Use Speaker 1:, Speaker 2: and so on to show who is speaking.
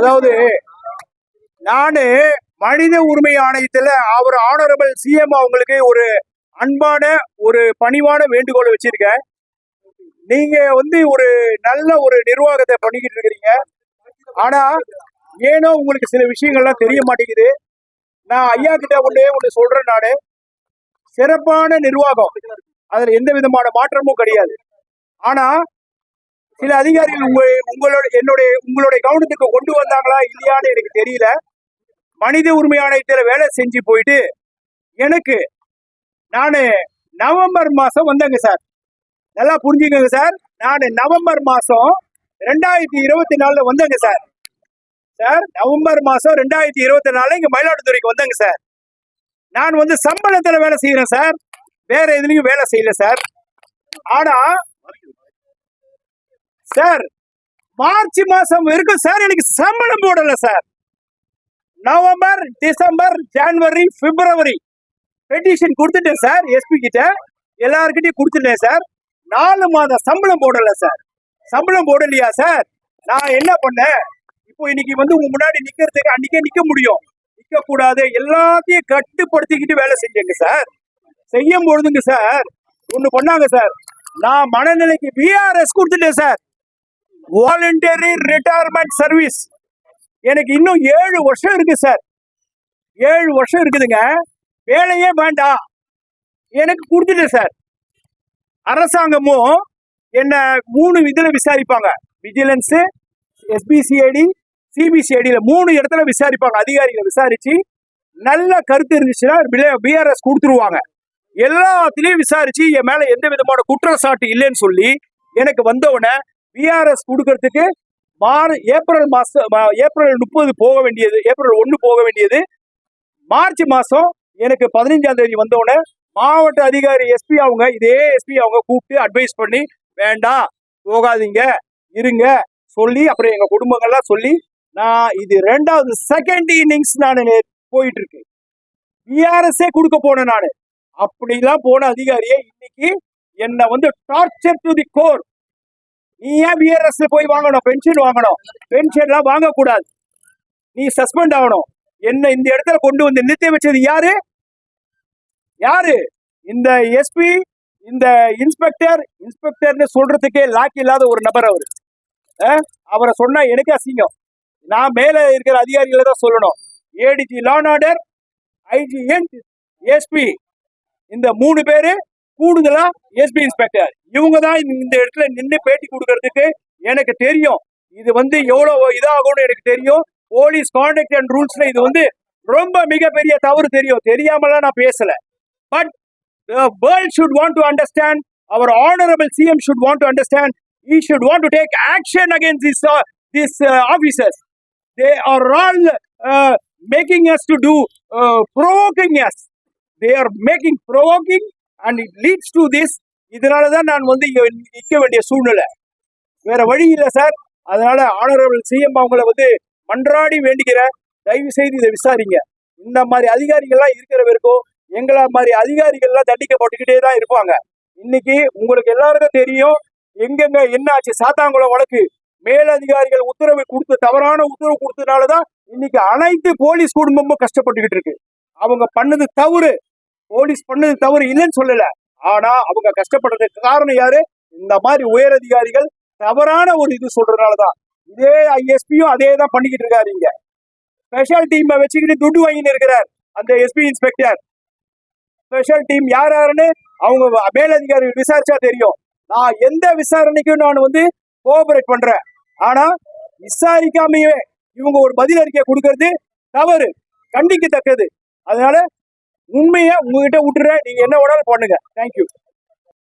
Speaker 1: அதாவது நானு மனித உரிமை ஆணையத்துல அவர் ஆனரபிள் சிஎம் அவங்களுக்கு ஒரு அன்பான ஒரு பணிவான வேண்டுகோளை வச்சிருக்கேன். நீங்க வந்து ஒரு நல்ல ஒரு நிர்வாகத்தை பண்ணிக்கிட்டு இருக்கிறீங்க. ஆனா ஏனோ உங்களுக்கு சில விஷயங்கள்லாம் தெரிய மாட்டேங்குது. நான் ஐயா கிட்ட ஒன்றே ஒண்ணு சொல்றேன் நானு. சிறப்பான நிர்வாகம். அதுல எந்த விதமான மாற்றமும் கிடையாது. ஆனா சில அதிகாரிகள் உங்க உங்களோட என்னுடைய உங்களுடைய கவனத்துக்கு கொண்டு வந்தாங்களா இல்லையான்னு எனக்கு தெரியல. மனித உரிமை ஆணையத்தில் வேலை செஞ்சு போயிட்டு எனக்கு நான் நவம்பர் மாதம் வந்தேங்க சார். நல்லா புரிஞ்சுக்கோங்க சார். நான் நவம்பர் மாதம் ரெண்டாயிரத்தி இருபத்தி நாலில் வந்தேங்க சார். சார் நவம்பர் மாதம் ரெண்டாயிரத்தி இருபத்தி நாலில் இங்கே மயிலாடுதுறைக்கு வந்தேங்க சார். நான் வந்து சம்பளத்தில் வேலை செய்கிறேன் சார். வேற எதுலையும் வேலை செய்யல சார். ஆனால் சார் மார்ச் மாசம் வரைக்கும் சார் எனக்கு சம்பளம் போடல sir. November December January February. Petition கொடுத்துட்டேன் சார் எஸ்பி கிட்ட. எல்லாருக்கிட்டையும் கொடுத்துட்டேன் சார். நாலு மாதம் சம்பளம் போடல சார். சம்பளம் போடலையா சார்? நான் என்ன பண்ணேன்? இப்போ இன்னைக்கு வந்து உங்க முன்னாடி நிக்கிறதுக்கு அன்னைக்கே நிக்க முடியும். நிக்க கூடாது எல்லாத்தையும் கட்டுப்படுத்திக்கிட்டு வேலை செஞ்சேங்க சார். செய்யும் பொழுதுங்க சார் ஒண்ணு பண்ணாங்க சார். நான் மனநிலைக்கு பிஆர்எஸ் கொடுத்துட்டேன் சார். வாலண்டரி ரிட்டையர்மெண்ட் சர்வீஸ் எனக்கு இன்னும் ஏழு வருஷம் இருக்கு சார் ஏழு வருஷம் இருக்குதுங்க. வேலையே வேண்டாம். எனக்கு கொடுத்துட்டு சார் அரசாங்கமும் என்ன மூணு இதில் விசாரிப்பாங்க. விஜிலன்ஸு எஸ்பிசிஐடி சிபிசிஐடியில் மூணு இடத்துல விசாரிப்பாங்க. அதிகாரிகளை விசாரிச்சு நல்ல கருத்து இருந்துச்சுன்னா பிஆர்எஸ் கொடுத்துருவாங்க. எல்லாத்துலேயும் விசாரிச்சு என் மேலே எந்த விதமான குற்றச்சாட்டு இல்லைன்னு சொல்லி எனக்கு வந்தவுடனே பிஆர்எஸ் கொடுக்கறதுக்கு மார் ஏப்ரல் மாசம் ஏப்ரல் முப்பது போக வேண்டியது ஏப்ரல் ஒன்று போக வேண்டியது. மார்ச் மாதம் எனக்கு பதினஞ்சாம் தேதி வந்தோடனே மாவட்ட அதிகாரி எஸ்பி அவங்க இதே எஸ்பி அவங்க கூப்பிட்டு அட்வைஸ் பண்ணி வேண்டாம் போகாதீங்க இருங்க சொல்லி அப்புறம் எங்கள் குடும்பங்கள்லாம் சொல்லி நான் இது ரெண்டாவது செகண்ட் இன்னிங்ஸ் நான் போயிட்டு இருக்கேன் பிஆர்எஸ்ஏ கொடுக்க போனேன் நான். அப்படிலாம் போன அதிகாரியே இன்னைக்கு என்னை வந்து டார்ச்சர் டு தி கோர் நீ ஏன் பிஆர்எஸ்ல போய் வாங்கணும்? பென்ஷன் வாங்கணும். பென்ஷன்லாம் வாங்கக்கூடாது. நீ சஸ்பெண்ட் ஆகணும். என்ன இந்த இடத்துல கொண்டு வந்து நிறுத்தி வச்சது யாரு? யாரு? இந்த எஸ்பி இந்த இன்ஸ்பெக்டர் இன்ஸ்பெக்டர்னு சொல்றதுக்கே லாக் இல்லாத ஒரு நபர் அவர். அவரை சொன்னா எனக்கு அசிங்கம். நான் மேல இருக்கிற அதிகாரிகளை தான் சொல்லணும். ADG law and order IG SP இந்த மூணு பேரு கூடுதலா எஸ்பி இன்ஸ்பெக்டர் இவங்க தான் இந்த இடத்துல நின்று பேட்டி கொடுக்கறதுக்கு எனக்கு தெரியும். இது வந்து எவ்வளவு இதாகும்னு எனக்கு தெரியும். போலீஸ் கான்டாக்ட் அண்ட் ரூல்ஸ்ல இது வந்து ரொம்ப மிகப்பெரிய தவறு தெரியும். தெரியாமலாம் நான் பேசல. But world should want to understand our honourable CM should want to understand he should want to take action against this this officers they are all making us to do provoking us they are making provoking and it leads to this இதனால தான் நான் வந்து இங்க நிற்க வேண்டிய சூழ்நிலை. வேற வழி இல்லை சார். அதனால ஆனரபிள் சிஎம் அவங்கள வந்து மன்றாடி வேண்டிக்கிற தயவு செய்து இதை விசாரிங்க. இந்த மாதிரி அதிகாரிகள்லாம் இருக்கிற வரைக்கும் எங்களை மாதிரி அதிகாரிகள்லாம் தண்டிக்கப்பட்டுக்கிட்டே தான் இருப்பாங்க. இன்னைக்கு உங்களுக்கு எல்லாருக்கும் தெரியும் எங்கெங்க என்ன ஆச்சு? சாத்தாங்குளம் வழக்கு. மேலதிகாரிகள் உத்தரவு கொடுத்து தவறான உத்தரவு கொடுத்ததுனால தான் இன்னைக்கு அனைத்து போலீஸ் குடும்பமும் கஷ்டப்பட்டுக்கிட்டு இருக்கு. அவங்க பண்ணது தவறு. போலீஸ் பண்ணது தவறு இல்லைன்னு சொல்லல. ஆனா அவங்க கஷ்டப்படுறதுக்கு காரணம் யாரு? இந்த மாதிரி உயர் அதிகாரிகள் தவறான ஒரு இது சொல்றதுனாலதான். இதே ஐஎஸ்பியும் அதே தான் பண்ணிக்கிட்டு இருக்காரு இங்க ஸ்பெஷல் டீம் வச்சுக்கிட்டு துட்டு வாங்கிட்டு இருக்கிறார் அந்த எஸ்பி இன்ஸ்பெக்டர் ஸ்பெஷல் டீம் யார் யாருன்னு அவங்க மேலதிகாரி விசாரிச்சா தெரியும். நான் எந்த விசாரணைக்கும் நான் வந்து கோஆபரேட் பண்றேன். ஆனா விசாரிக்காமையே இவங்க ஒரு பதில் அறிக்கை கொடுக்கறது தவறு கண்டிக்கத்தக்கது. அதனால உண்மையை உங்ககிட்ட விட்டுறேன். நீங்க என்ன வேணாலும் பண்ணுங்க. தேங்க்யூ